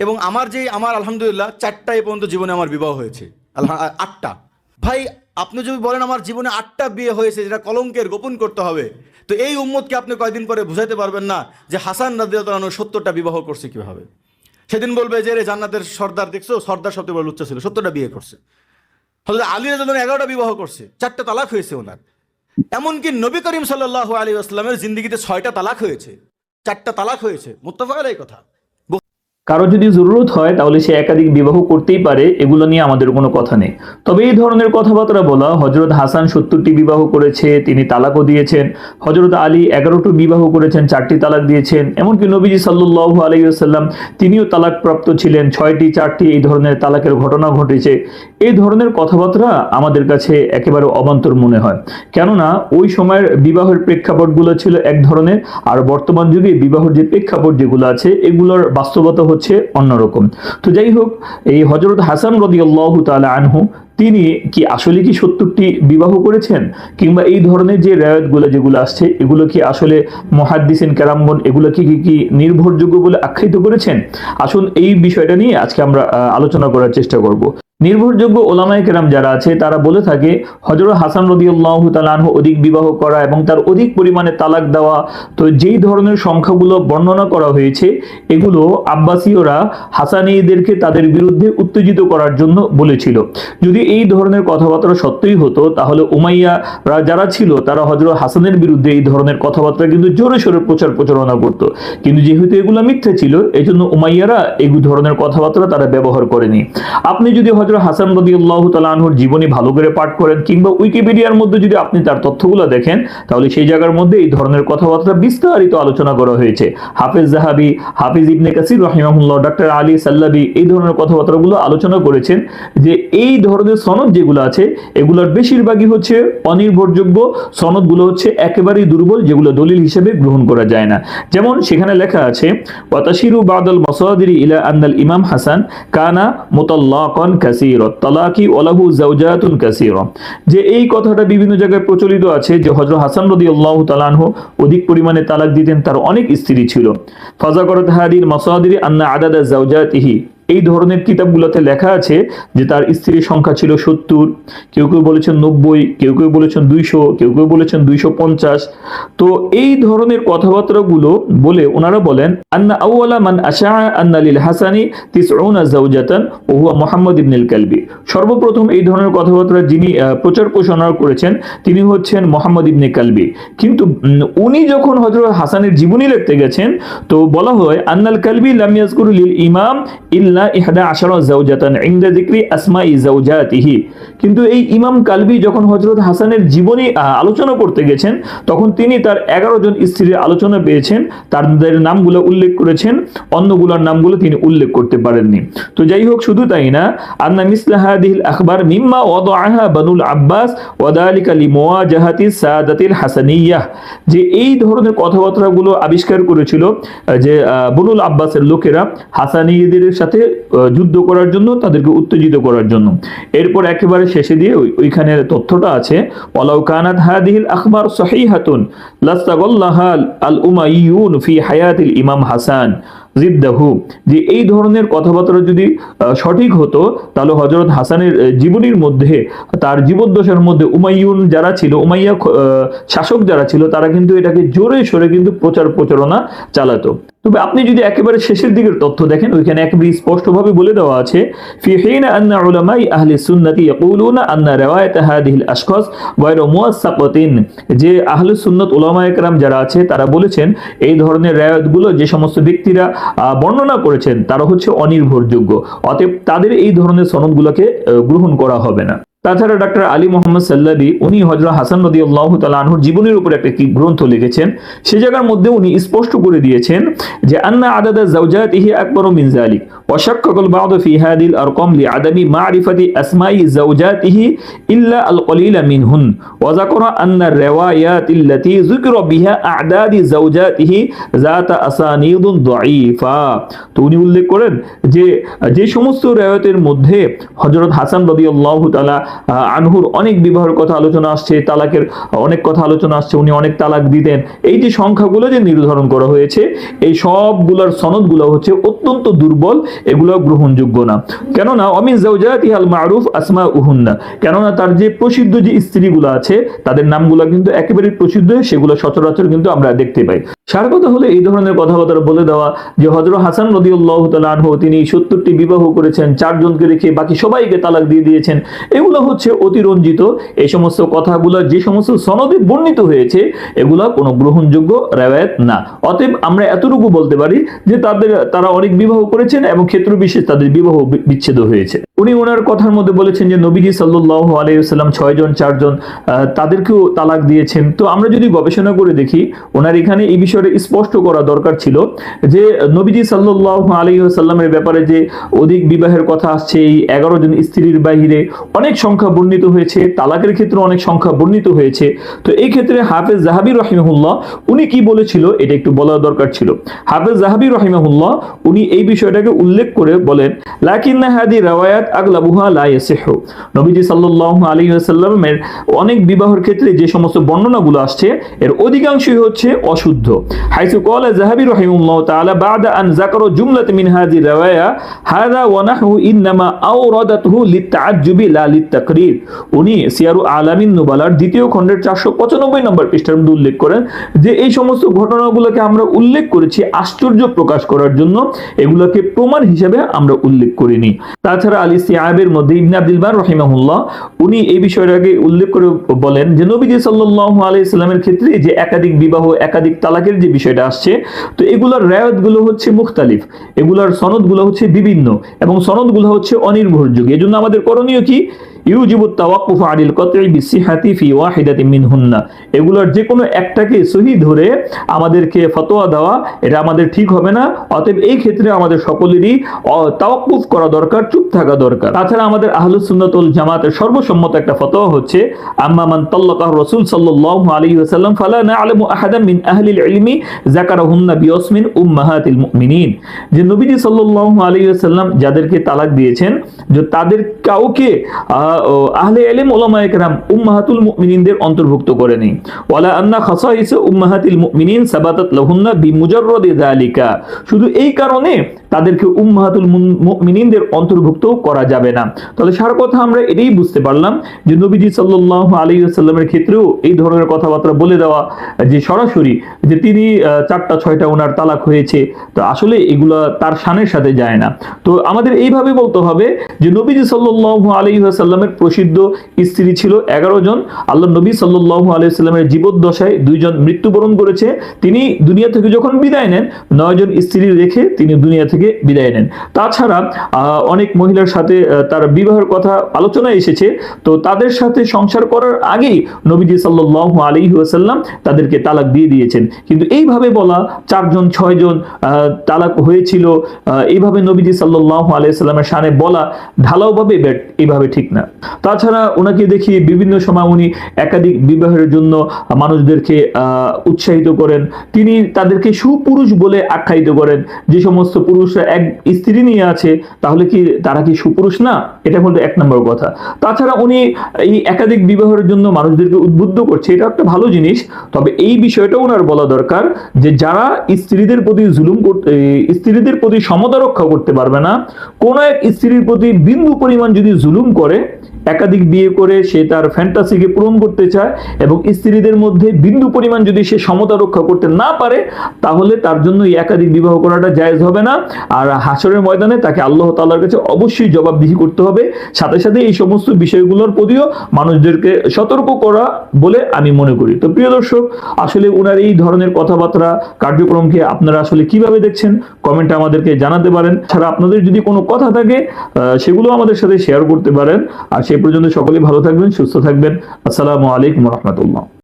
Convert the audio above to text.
এবং আমার যে, আমার আলহামদুলিল্লাহ চারটা এ পর্যন্ত জীবনে আমার বিবাহ হয়েছে। আটটা। ভাই, আপনি যদি বলেন আমার জীবনে আটটা বিয়ে হয়েছে, যেটা কলঙ্কের গোপন করতে হবে, তো এই উম্মতকে আপনি কয়দিন পরে বুঝাইতে পারবেন না যে হাসান রাদিয়াল্লাহু সত্তরটা বিবাহ করছে কীভাবে। সেদিন বলবে যে, রে জান্নাতের সর্দার, দেখছ? সর্দার সবচেয়ে বড় লুচ্চা ছিল, সত্তরটা বিয়ে করছে। হজরত আলী রাজন এগারোটা বিবাহ করছে, চারটা তালাক হয়েছে ওনার। এমনকি নবী করিম সাল্লাহ আলী আসলামের জিন্দিগিতে ছয়টা তালাক হয়েছে, চারটা তালাক হয়েছে মুত্তফা এই কথা। কারও যদি জরুরত হয়, তাহলে সে একাধিক বিবাহ করতেই পারে, এগুলো নিয়ে আমাদের কোনো কথা নেই। তবে এই ধরনের কথাবার্তা বলা হজরত হাসান সত্তরটি বিবাহ করেছে, তিনি তালাকও দিয়েছেন। হজরত আলী এগারোটি বিবাহ করেছেন, চারটি তালাক দিয়েছেন। এমনকি নবীজি সাল্লু আলাইসাল্লাম তিনিও তালাক প্রাপ্ত ছিলেন। ছয়টি, চারটি এই ধরনের তালাকের ঘটনা ঘটেছে। এই ধরনের কথাবার্তা আমাদের কাছে একেবারে অবান্তর মনে হয়। কেননা, ওই সময়ের বিবাহের প্রেক্ষাপটগুলো ছিল এক ধরনের, আর বর্তমান যুগে বিবাহের যে প্রেক্ষাপট যেগুলো আছে, এগুলোর বাস্তবতা হচ্ছে অন্যরকম। তো যাই হোক এই হজরত হাসান রদিয়াল্লাহ তালা আনহু, তিনি কি আসলে কি সত্তরটি বিবাহ করেছেন? কিংবা এই ধরনের যে রায়তগুলো যেগুলো আসছে, এগুলো কি আসলে মহাদ্দিসিন কেরামগন এগুলোকে কি কি নির্ভরযোগ্য বলে আখ্যায়িত করেছেন? আসুন এই বিষয়টা নিয়ে আজকে আমরা আলোচনা করার চেষ্টা করব। নির্ভরযোগ্য ওলামায় কেরাম যারা আছে, তারা বলে থাকে হজরত হাসান রদিউল্লাহ তালানহ অধিক বিবাহ করা এবং তার অধিক পরিমাণে তালাক দেওয়া, তো যেই ধরনের সংখ্যাগুলো বর্ণনা করা হয়েছে, এগুলো আব্বাসীয়রা হাসানীদেরকে তাদের বিরুদ্ধে উত্তেজিত করার জন্য বলেছিল। যদি এই ধরনের কথাবার্তা সত্যই হতো, তাহলে উমাইয়ারা যারা ছিল, তারা হজরত হাসানের বিরুদ্ধে এই ধরনের কথাবার্তা কিন্তু জোরে সোরে প্রচার প্রচারণা করতো। কিন্তু যেহেতু এগুলো মিথ্যে ছিল এই জন্য উমাইয়ারা এই ধরনের কথাবার্তা তারা ব্যবহার করেনি। আপনি যদি হজরত হাসান রদি আল্লাহ তালাহুর জীবনী ভালো করে পাঠ করেন কিংবা উইকিপিডিয়ার মধ্যে যদি আপনি তার তথ্যগুলো দেখেন, তাহলে সেই জায়গার মধ্যে এই ধরনের কথাবার্তা বিস্তারিত আলোচনা করা হয়েছে। হাফিজ জাহাবি, হাফিজ ইবনে কাসির রহিমাহুল্লাহ ডক্টর আলী সাল্লাবি এই ধরনের কথাবার্তাগুলো আলোচনা করেছেন যে এই ধরনের সনদ যেগুলো আছে, এগুলোর বেশিরভাগই হচ্ছে অনির্ভরযোগ্য সনদগুলো হচ্ছে একেবারেই দুর্বল, যেগুলো দলিল হিসেবে গ্রহণ করা যায় না। যেমন সেখানে লেখা আছে, ওয়াতাশিরু বাদাল মাসাদিরি ইলা আন্নাল ইমাম হাসান কানা মুতাল্লাকান কাসীরা তালাকি ওলাহু জাউজাতুন কাসির। যে এই কথাটা বিভিন্ন জায়গায় প্রচলিত আছে যে হজরত হাসান রদি আল্লাহ তালানহ অধিক পরিমাণে তালাক দিতেন, তার অনেক স্ত্রী ছিল। ফাজা করত হাদির মাসাদির আন্না আদাদা জাওজাতিহি এই ধরনের কিতাবগুলোতে লেখা আছে যে তার স্ত্রীর সংখ্যা ছিল সত্তর, কেউ কেউ বলেছেন নব্বই, কেউ কেউ বলেছেন দুইশো, কেউ কেউ বলেছেন দুইশো পঞ্চাশ। তো এই ধরনের কথাবার্তাগুলো বলে ওনারা বলেন, আন্না আউয়ালা মান আশা আন্না লিল হাসানি তিসউনা জাওজাতান ও হুয়া মুহাম্মদ ইবনুল কালবি। সর্বপ্রথম এই ধরনের কথাবার্তা যিনি প্রচার প্রসারণা করেছেন, তিনি হচ্ছেন মোহাম্মদ ইবনে কালবি। কিন্তু উনি যখন হযরত হাসানের জীবনী লিখতে গেছেন, তো বলা হয়, আন্নাল কালবি লাম ইয়াজকুরু লিল ইমাম ইল্লা কিন্তু এই ইমাম কালবি যখন হযরত হাসানের জীবনী আলোচনা করতে গেছেন, তখন তিনি তার এগারো জন স্ত্রীর আলোচনা পেয়েছেন। তাদের নামগুলো উল্লেখ করেছেন অন্যগুলোর নামগুলো তিনি উল্লেখ করতে পারেননি। তো যাই হোক, শুধু তাই না, আন্না মিসলা হাদিহিল আখবার মিম্মা বানুল আব্বাস লিমুওয়াজাহাতি সাদাতিল যে এই ধরনের কথাবার্তাগুলো আবিষ্কার করেছিল যে বনুল আব্বাসের লোকেরা হাসানিদের সাথে যুদ্ধ করার জন্য, তাদেরকে উত্তেজিত করার জন্য। এরপর একেবারে শেষে দিয়ে ওই- ওইখানের তথ্যটা আছে, ওয়ালাউ কানাত হাদিহিল আখবার সহিহাতুন লাস্তাগাল্লাহা আল উমাইয়ুন ফি হায়াতিল ইমাম হাসান জিদ্দাহু। যে এই ধরনের কথাবার্তা যদি সঠিক হতো, তাহলে হজরত হাসানের জীবনীর মধ্যে, তার জীবদ্দশার মধ্যে উমাইয়ুন যারা ছিল, উমাইয়া শাসক যারা ছিল, তারা কিন্তু এটাকে জোরে সোরে কিন্তু প্রচার প্রচারণা চালাতো। তবে আপনি যদি একেবারে শেষের দিকের তথ্য দেখেন ওইখানে একেবারে স্পষ্টভাবে বলে দেওয়া আছে في حين أن علماء أهل السنة يقولون أن رواية هذه الأشخاص غير موثقة যে আহলে সুন্নত ওলামা একরাম যারা আছে তারা বলেছেন এই ধরনের রায়তগুলো যে সমস্ত ব্যক্তিরা আহ, বর্ণনা করেছেন তারা হচ্ছে অনির্ভরযোগ্য অতএব তাদের এই ধরনের সনদগুলোকে আহ, গ্রহণ করা হবে না তাছাড়া ডাক্তার আলী মোহাম্মদ সাল্লাবি উনি হজরত হাসান নদী আল্লাহ তালাহুর জীবনের উপর একটা কি গ্রন্থ লিখেছেন, সে জায়গার মধ্যে উনি স্পষ্ট করে দিয়েছেন যে, আন্না আদাদা জাউজাত ইহি আকবর মিনজা আলী অশাক্ষকল বাদ ফি হাদিল আরকম লি আদামি মা আরিফাতি আসমাই জাউজাত ইহি ইল্লা আল কলিল মিন হুন ওয়াজাকর আন্না রেওয়ায়াত ইল্লাতি জুকর বিহা আদাদি জাউজাত ইহি জাত আসানিদুন দাইফা তো উনি উল্লেখ করেন যে যে সমস্ত রেওয়াতের মধ্যে হজরত হাসান রদি আল্লাহ তালা আনহুর অনেক বিবাহের কথা আলোচনা আসছে, তালাকের অনেক কথা আলোচনা আসছে, উনি অনেক তালাক দিতেন। এই যে সংখ্যাগুলো যে নির্ধারণ করা হয়েছে, এই সবগুলোর সনদগুলো হচ্ছে অত্যন্ত দুর্বল, এগুলো গ্রহণযোগ্য না। কেননা, অমিন জাউজাতি আল মারুফ আসমা উহুন্না কেননা, তার যে প্রসিদ্ধ যে স্ত্রীগুলো আছে, তাদের নামগুলো কিন্তু একেবারে প্রসিদ্ধ, সেগুলো সচরাচর কিন্তু আমরা দেখতে পাই। সার কথা হলে এই ধরনের কথাবার্তা বলে দেওয়া যে হজরত হাসান রদিউল্লাহ আনহু তিনি সত্তরটি বিবাহ করেছেন, চারজনকে রেখে বাকি সবাইকে তালাক দিয়ে দিয়েছেন। এগুলো হচ্ছে অতিরঞ্জিত। এই সমস্ত কথাগুলো যে সমস্ত সনদে বর্ণিত হয়েছে, এগুলো কোনো গ্রহণযোগ্য রেওয়ায়ত না। অতএব আমরা এতটুকু বলতে পারি যে তাদের, তারা অনেক বিবাহ করেছেন এবং ক্ষেত্র বিশেষ তাদের বিবাহ বিচ্ছেদ হয়েছে। উনি ওনার কথার মধ্যে বলেছেন যে নবীজি সাল্লাহ আলাইসাল্লাম ছয়জন চারজন তাদেরকেও তালাক দিয়েছেন। তো আমরা যদি গবেষণা করে দেখি, ওনার এখানে এই বিষয়টা স্পষ্ট করা দরকার ছিল যে নবীজি সাল্লাহ আলাইসাল্লামের ব্যাপারে যে অধিক বিবাহের কথা আসছে, এই এগারো জন স্ত্রীর বাহিরে অনেক সংখ্যা বর্ণিত হয়েছে, তালাকের ক্ষেত্রে অনেক সংখ্যা বর্ণিত হয়েছে। তো এই ক্ষেত্রে হাফেজ জাহাবি রহিমহুল্লাহ, উনি কি বলেছিল এটা একটু বলা দরকার ছিল। হাফেজ জাহাবি রহিমহুল্লাহ, উনি এই বিষয়টাকে উল্লেখ করে বলেন, লাকিন্না হাদি রাওয়ায়াত আগলাবুহা লা ইয়াসিহু। নবীজি আলাইহি ওয়াসাল্লামের অনেক ক্ষেত্রে যে সমস্ত বর্ণনাগুলো আসছে, এর অধিকাংশই হচ্ছে অশুদ্ধ। হাইসু ক্বালা জাহাবি রাহিমাহুল্লাহ তাআলা, বাদা আন জুমলাত মিন রাওয়ায়া লিতাআজ্জুবি লা উনি সিয়ারু আলামিন নুবালার দ্বিতীয় খণ্ডের 495 নম্বর পৃষ্ঠার মধ্যে উল্লেখ করেন যে এই সমস্ত ঘটনাগুলোকে আমরা উল্লেখ করেছি আশ্চর্য প্রকাশ করার জন্য। এগুলোকে প্রমাণ হিসেবে আমরা উল্লেখ করিনি। তাছাড়া আলী সিয়াবের মধ্যে ইবনে আব্দুল বার রহিমাহুল্লাহ, উনি এই বিষয়টাকে উল্লেখ করে বলেন যে নবীজি সাল্লাল্লাহু আলাইহি সাল্লামের ক্ষেত্রে যে একাধিক বিবাহ, একাধিক তালাকের যে বিষয়টা আসছে, তো এগুলোর রায়তগুলো হচ্ছে মুখতালিফ। এগুলোর সনদগুলো হচ্ছে বিভিন্ন এবং সনদগুলো হচ্ছে অনির্ভরযোগ্য। এজন্য আমাদের করণীয় কি? ইউজিবু তাওয়াক্কুফ আনিল কতই বিসিহাতি ফি ওয়াহিদাতিন মিনহুন্না। এগুলোর যে কোনো একটাকে সহি ধরে আমাদেরকে ফতোয়া দেওয়া এটা আমাদের ঠিক হবে না। অতএব এই ক্ষেত্রে আমাদের সকলেরই তাওয়াক্কুফ করা দরকার চুপ থাকা দরকার। তাছাড়া আমাদের আহলুস সুন্নাতুল জামাতের সর্বসম্মত একটা ফতোয়া হচ্ছে আম্মা মান তাল্লাকাহ রাসূল সাল্লাল্লাহু আলাইহি ওয়াসাল্লাম ফালা না'লামু আহাদাম মিন আহলিল ইলমি যাকারাহুন্না বিয়াসমিন উম্মাহাতিল মুমিনিন। যে নবীজি সাল্লাল্লাহু আলাইহি ওয়াসাল্লাম যাদেরকে তালাক দিয়েছেন যে তাদের কাউকে আহ, আহলে ইলম ওলামায়ে কেরাম উম্মাহাতুল মুমিনিনদের অন্তর্ভুক্ত করেনি ওয়ালা আন্না খাসাইস উম্মাহাতিল মুমিনিন সাবাতাত লাহুন্না বিমুজাররাদি যালিকা। শুধু এই কারণে তাদেরকে উম্মাহাতুল মুমিনিনদের অন্তর্ভুক্ত করা যাবে না। তাহলে সার কথা আমরা এটাই বুঝতে পারলাম যে নবীজি সাল্লাল্লাহু আলাইহি ওয়াসাল্লামের ক্ষেত্রেও এই ধরনের কথাবার্তা বলে দেওয়া যে সরাসরি যে তিনি চারটা, ছয়টা ওনার তালাক হয়েছে, তো আসলে এগুলা তার শানের সাথে যায় না। তো আমাদের এইভাবে বলতে হবে যে নবীজি সাল্লাল্লাহু আলাইহি ওয়াসাল্লামের প্রসিদ্ধ স্ত্রী ছিল এগারো জন। আল্লাহ নবী সাল্লাল্লাহু আলাইহি ওয়াসাল্লামের জীবদ্দশায় দুইজন মৃত্যুবরণ করেছে। তিনি দুনিয়া থেকে যখন বিদায় নেন নয়জন স্ত্রী রেখে তিনি দুনিয়া থেকে বিদায় নেন। তাছাড়া অনেক মহিলার সাথে তার বিবাহের কথা আলোচনায় এসেছে। তো তাদের সাথে সংসার করার আগেই নবীজি সাল্লাল্লাহু আলাইহি ওয়াসাল্লাম তাদেরকে তালাক দিয়ে দিয়েছেন। কিন্তু এইভাবে বলা চারজন, ছয়জন তালাক হয়েছিল এইভাবে নবীজি সাল্লাল্লাহু আলাইহি সাল্লামের শানে বলা ঢালাওভাবে এইভাবে ঠিক না। তাছাড়া ওনাকে দেখি বিভিন্ন সময় উনি একাধিক বিবাহের জন্য মানুষদেরকে উৎসাহিত করেন। তিনি তাদেরকে সুপুরুষ বলে আখ্যায়িত করেন। যে সমস্ত পুরুষরা এক স্ত্রী নিয়ে আছে, তাহলে কি তারা কি সুপুরুষ না? এটা হলো এক নম্বর কথা। তাছাড়া উনি এই একাধিক বিবাহের জন্য মানুষদেরকে উদ্বুদ্ধ করছে এটা একটা ভালো জিনিস। তবে এই বিষয়টা ওনার বলা দরকার যে যারা স্ত্রীদের প্রতি জুলুম করতে স্ত্রীদের প্রতি সমতা রক্ষা করতে পারবে না, কোন এক স্ত্রীর প্রতি বিন্দু পরিমাণ যদি জুলুম করে একাধিক বিয়ে করে সে তার ফ্যান্টাসিকে পূরণ করতে চায় এবং স্ত্রীদের মধ্যে বিন্দু পরিমাণ যদি সে সমতা রক্ষা করতে না পারে, তাহলে তার জন্য এই একাধিক বিবাহ করাটা জায়েজ হবে না। আর হাসরের ময়দানে তাকে আল্লাহ তাআলার কাছে অবশ্যই জবাবদিহি করতে হবে। সাথে সাথে এই সমস্ত বিষয়গুলোর প্রতিও মানুষদেরকে সতর্ক করা বলে আমি মনে করি। তো প্রিয় দর্শক, আসলে ওনার এই ধরনের কথাবার্তা, কার্যক্রমকে আপনারা আসলে কীভাবে দেখছেন কমেন্টে আমাদেরকে জানাতে পারেন। ছাড়া আপনাদের যদি কোনো কথা থাকে সেগুলো আমাদের সাথে শেয়ার করতে পারেন। আর সেই পর্যন্ত সকলেই ভালো থাকবেন সুস্থ থাকবেন। আসসালামু আলাইকুম রহমতুল্লাহ।